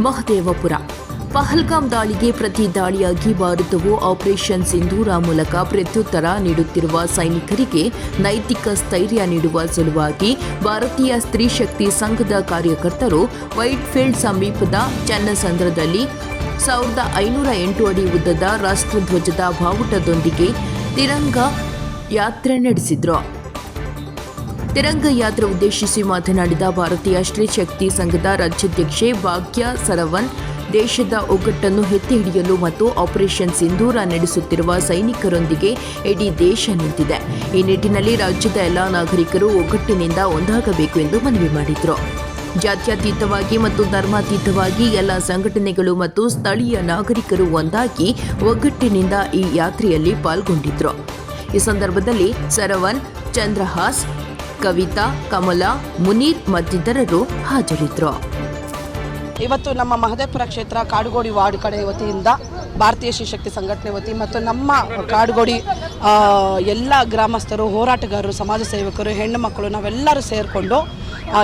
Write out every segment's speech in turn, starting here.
ಮಹದೇವಪುರ. ಪಹಲ್ಗಾಮ್ ದಾಳಿಗೆ ಪ್ರತಿ ದಾಳಿಯಾಗಿ ಭಾರತವು ಆಪರೇಷನ್ ಸಿಂಧೂರ ಮೂಲಕ ಪ್ರತ್ಯುತ್ತರ ನೀಡುತ್ತಿರುವ ಸೈನಿಕರಿಗೆ ನೈತಿಕ ಸ್ಥೈರ್ಯ ನೀಡುವ ಸಲುವಾಗಿ ಭಾರತೀಯ ಸ್ತ್ರೀ ಶಕ್ತಿ ಸಂಘದ ಕಾರ್ಯಕರ್ತರು ವೈಟ್ಫೀಲ್ಡ್ ಸಮೀಪದ ಚನ್ನಸಂದ್ರದಲ್ಲಿ ಸಾವಿರದ ಐನೂರ ಎಂಟು ಅಡಿ ಉದ್ದದ ರಾಷ್ಟ್ರಧ್ವಜದ ಬಾವುಟದೊಂದಿಗೆ ತಿರಂಗ ಯಾತ್ರೆ ನಡೆಸಿದ್ರು. ತಿರಂಗ ಯಾತ್ರೆ ಉದ್ದೇಶಿಸಿ ಮಾತನಾಡಿದ ಭಾರತೀಯ ಸ್ತ್ರೀ ಶಕ್ತಿ ಸಂಘದ ರಾಜ್ಯಾಧ್ಯಕ್ಷೆ ಭಾಗ್ಯ ಸರವನ್ ದೇಶದ ಒಗ್ಗಟ್ಟನ್ನು ಎತ್ತಿ ಹಿಡಿಯಲು ಮತ್ತು ಆಪರೇಷನ್ ಸಿಂಧೂರ ನಡೆಸುತ್ತಿರುವ ಸೈನಿಕರೊಂದಿಗೆ ಇಡೀ ದೇಶ ನಿಂತಿದೆ. ಈ ನಿಟ್ಟಿನಲ್ಲಿ ರಾಜ್ಯದ ಎಲ್ಲ ನಾಗರಿಕರು ಒಗ್ಗಟ್ಟಿನಿಂದ ಒಂದಾಗಬೇಕು ಎಂದು ಮನವಿ ಮಾಡಿದರು. ಜಾತ್ಯತೀತವಾಗಿ ಮತ್ತು ಧರ್ಮಾತೀತವಾಗಿ ಎಲ್ಲ ಸಂಘಟನೆಗಳು ಮತ್ತು ಸ್ಥಳೀಯ ನಾಗರಿಕರು ಒಂದಾಗಿ ಒಗ್ಗಟ್ಟಿನಿಂದ ಈ ಯಾತ್ರೆಯಲ್ಲಿ ಪಾಲ್ಗೊಂಡಿದ್ರು. ಈ ಸಂದರ್ಭದಲ್ಲಿ ಸರವನ್ ಚಂದ್ರಹಾಸ್ ಕವಿತಾ, ಕಮಲಾ, ಮುನೀರ್ ಮತ್ತಿತರರು ಹಾಜರಿದ್ರು. ಇವತ್ತು ನಮ್ಮ ಮಹದೇವಪುರ ಕ್ಷೇತ್ರ ಕಾಡುಗೋಡಿ ವಾರ್ಡ್ ಕಡೆ ವತಿಯಿಂದ ಭಾರತೀಯ ಶಿಶಕ್ತಿ ಸಂಘಟನೆ ವತಿ ಮತ್ತು ನಮ್ಮ ಕಾಡುಗೋಡಿ ಎಲ್ಲ ಗ್ರಾಮಸ್ಥರು, ಹೋರಾಟಗಾರರು, ಸಮಾಜ ಸೇವಕರು, ಹೆಣ್ಣು ಮಕ್ಕಳು ನಾವೆಲ್ಲರೂ ಸೇರಿಕೊಂಡು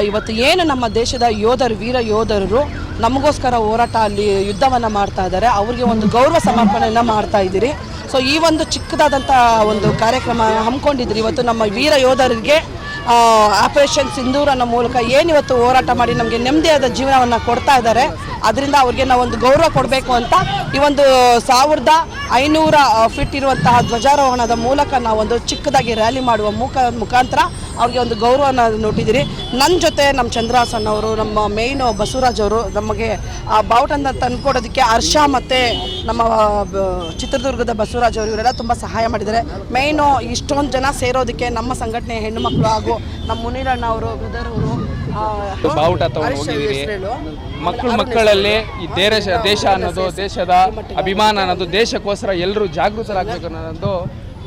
ಇವತ್ತು ಏನು ನಮ್ಮ ದೇಶದ ಯೋಧರು, ವೀರ ಯೋಧರರು ನಮಗೋಸ್ಕರ ಹೋರಾಟ ಅಲ್ಲಿ ಯುದ್ಧವನ್ನು ಮಾಡ್ತಾ ಇದ್ದಾರೆ. ಅವರಿಗೆ ಒಂದು ಗೌರವ ಸಮರ್ಪಣೆಯನ್ನು ಮಾಡ್ತಾ ಇದ್ದೀರಿ. ಸೊ ಈ ಒಂದು ಚಿಕ್ಕದಾದಂಥ ಒಂದು ಕಾರ್ಯಕ್ರಮ ಹಮ್ಮಿಕೊಂಡಿದ್ರಿ ಇವತ್ತು ನಮ್ಮ ವೀರ ಯೋಧರಿಗೆ ಆಪರೇಷನ್ ಸಿಂಧೂರ್ ಅನ್ನೋ ಮೂಲಕ ಏನಿವತ್ತು ಹೋರಾಟ ಮಾಡಿ ನಮಗೆ ನೆಮ್ಮದಿಯಾದ ಜೀವನವನ್ನು ಕೊಡ್ತಾ ಇದ್ದಾರೆ. ಅದರಿಂದ ಅವ್ರಿಗೆ ನಾವು ಒಂದು ಗೌರವ ಕೊಡಬೇಕು ಅಂತ ಈ ಒಂದು ಸಾವಿರದ ಐನೂರ ಫಿಟ್ ಇರುವಂತಹ ಧ್ವಜಾರೋಹಣದ ಮೂಲಕ ನಾವೊಂದು ಚಿಕ್ಕದಾಗಿ ರ್ಯಾಲಿ ಮಾಡುವ ಮುಖ, ಮುಖಾಂತರ ಅವ್ರಿಗೆ ಒಂದು ಗೌರವನ ನೋಟಿದ್ದೀರಿ ನನ್ನ ಜೊತೆ ನಮ್ಮ ಚಂದ್ರಹಾಸನ್ ಅವರು, ನಮ್ಮ ಮೇಯ್ನು ಬಸವರಾಜ್ ಅವರು ನಮಗೆ, ಆ ಬಾವುಟನ ತಂದುಕೊಡೋದಕ್ಕೆ ಹರ್ಷ ಮತ್ತು ನಮ್ಮ ಚಿತ್ರದುರ್ಗದ ಬಸವರಾಜ್ ಅವರು ಇವರೆಲ್ಲ ತುಂಬ ಸಹಾಯ ಮಾಡಿದ್ದಾರೆ. ಮೇಯ್ನು ಇಷ್ಟೊಂದು ಜನ ಸೇರೋದಕ್ಕೆ ನಮ್ಮ ಸಂಘಟನೆ ಹೆಣ್ಣು ಮಕ್ಕಳು ಹಾಗೂ ನಮ್ಮ ಮುನಿರಣ್ಣ ಅವರು ಬಾವುಟ ತಗೊಂಡು ಹೋಗಿದ್ದೀರಿ. ಮಕ್ಕಳು ಮಕ್ಕಳಲ್ಲಿ ಈ ದೇಶ ದೇಶ ಅನ್ನೋದು ದೇಶದ ಅಭಿಮಾನ ಅನ್ನೋದು ದೇಶಕ್ಕೋಸ್ಕರ ಎಲ್ಲರೂ ಜಾಗೃತರಾಗಬೇಕು ಅನ್ನೋದು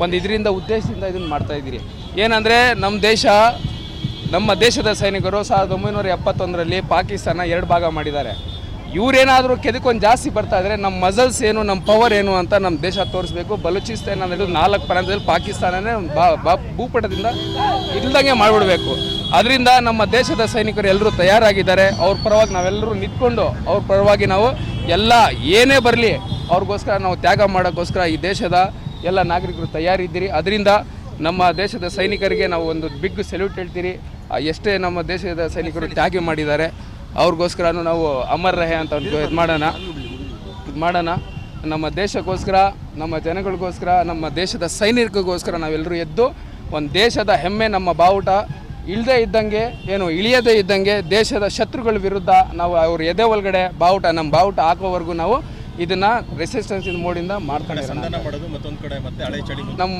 ಒಂದು ಇದರಿಂದ ಉದ್ದೇಶದಿಂದ ಇದನ್ನ ಮಾಡ್ತಾ ಇದ್ದೀರಿ. ಏನಂದರೆ ನಮ್ಮ ದೇಶ ನಮ್ಮ ದೇಶದ ಸೈನಿಕರು ಸಾವಿರದ ಒಂಬೈನೂರ ಎಪ್ಪತ್ತೊಂದರಲ್ಲಿ ಪಾಕಿಸ್ತಾನ ಎರಡು ಭಾಗ ಮಾಡಿದ್ದಾರೆ. ಇವರೇನಾದರೂ ಕೆದಕೊಂಡು ಜಾಸ್ತಿ ಬರ್ತಾ ಇದ್ರೆ ನಮ್ಮ ಮಸಲ್ಸ್ ಏನು ನಮ್ಮ ಪವರ್ ಏನು ಅಂತ ನಮ್ಮ ದೇಶ ತೋರಿಸ್ಬೇಕು. ಬಲೂಚಿಸ್ತಾನ್ ಅನ್ನೋದು ನಾಲ್ಕು ಪ್ರಾಂತದಲ್ಲಿ ಪಾಕಿಸ್ತಾನನೇ ಬಾ ಭೂಪಟದಿಂದ ಇಲ್ದಂಗೆ ಮಾಡಿಬಿಡ್ಬೇಕು. ಅದರಿಂದ ನಮ್ಮ ದೇಶದ ಸೈನಿಕರು ಎಲ್ಲರೂ ತಯಾರಾಗಿದ್ದಾರೆ. ಅವ್ರ ಪರವಾಗಿ ನಾವೆಲ್ಲರೂ ನಿಂತ್ಕೊಂಡು, ಅವ್ರ ಪರವಾಗಿ ನಾವು ಎಲ್ಲ ಏನೇ ಬರಲಿ, ಅವ್ರಿಗೋಸ್ಕರ ನಾವು ತ್ಯಾಗ ಮಾಡೋಕ್ಕೋಸ್ಕರ ಈ ದೇಶದ ಎಲ್ಲ ನಾಗರಿಕರು ತಯಾರಿದ್ದೀರಿ. ಅದರಿಂದ ನಮ್ಮ ದೇಶದ ಸೈನಿಕರಿಗೆ ನಾವು ಒಂದು ಬಿಗ್ ಸೆಲ್ಯೂಟ್ ಹೇಳ್ತೀರಿ. ಎಷ್ಟೇ ನಮ್ಮ ದೇಶದ ಸೈನಿಕರು ತ್ಯಾಗ ಮಾಡಿದ್ದಾರೆ. ಅವ್ರಿಗೋಸ್ಕರನೂ ನಾವು ಅಮರ್ ರಹೆ ಅಂತ ಒಂದು ಇದು ಮಾಡೋಣ. ಇದು ಮಾಡೋಣ. ನಮ್ಮ ದೇಶಕ್ಕೋಸ್ಕರ ನಮ್ಮ ಜನಗಳಿಗೋಸ್ಕರ ನಮ್ಮ ದೇಶದ ಸೈನಿಕರಿಗೋಸ್ಕರ ನಾವೆಲ್ಲರೂ ಎದ್ದು ಒಂದು ದೇಶದ ಹೆಮ್ಮೆ ನಮ್ಮ ಬಾವುಟ ಇಳದೆ ಇದ್ದಂಗೆ ಏನು ಇಳಿಯದೇ ಇದ್ದಂಗೆ ದೇಶದ ಶತ್ರುಗಳ ವಿರುದ್ಧ ನಾವು ಅವ್ರ ಎದೆ ಒಳಗಡೆ ಬಾವುಟ ನಮ್ಮ ಬಾವುಟ ಹಾಕೋವರೆಗೂ ನಾವು ಇದನ್ನ ರೆಸಿಸ್ಟೆನ್ಸ್ ಮೋಡಿಂದ ಮಾಡ್ತಾನೆ ಸಂಧಾನ ಮಾಡೋದು ಮತ್ತೊಂದು ಕಡೆ ಮತ್ತೆ ಹಳೆ ನಮ್ಮ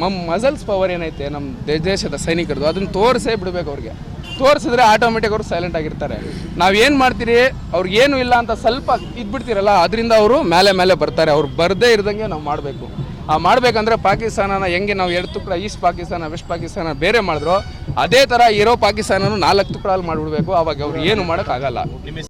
ನಮ್ಮ ಮಸಲ್ಸ್ ಪವರ್ ಏನೈತೆ ನಮ್ಮ ದೇಶದ ಸೈನಿಕರದು ಅದನ್ನ ತೋರಿಸೇ ಬಿಡಬೇಕು ಅವ್ರಿಗೆ. ತೋರಿಸಿದ್ರೆ ಆಟೋಮೆಟಿಕ್ ಅವರು ಸೈಲೆಂಟ್ ಆಗಿರ್ತಾರೆ. ನಾವೇನು ಮಾಡ್ತೀರಿ? ಅವ್ರಿಗೆ ಏನು ಇಲ್ಲ ಅಂತ ಸ್ವಲ್ಪ ಇದ್ಬಿಡ್ತೀರಲ್ಲ, ಅದರಿಂದ ಅವರು ಮೇಲೆ ಮೇಲೆ ಬರ್ತಾರೆ. ಅವ್ರು ಬರದೇ ಇರ್ದಂಗೆ ನಾವು ಮಾಡಬೇಕು. ಆ ಮಾಡಬೇಕಂದ್ರೆ ಪಾಕಿಸ್ತಾನನ ಹೆಂಗೆ ನಾವು ಎರಡು ತುಕಡ ಈಸ್ಟ್ ಪಾಕಿಸ್ತಾನ, ವೆಸ್ಟ್ ಪಾಕಿಸ್ತಾನ ಬೇರೆ ಮಾಡಿದ್ರು, ಅದೇ ಥರ ಇರೋ ಪಾಕಿಸ್ತಾನನು ನಾಲ್ಕು ತುಕಡಲ್ಲಿ ಮಾಡಿಬಿಡ್ಬೇಕು. ಅವಾಗ ಅವ್ರು ಏನು ಮಾಡೋಕ್ಕಾಗಲ್ಲ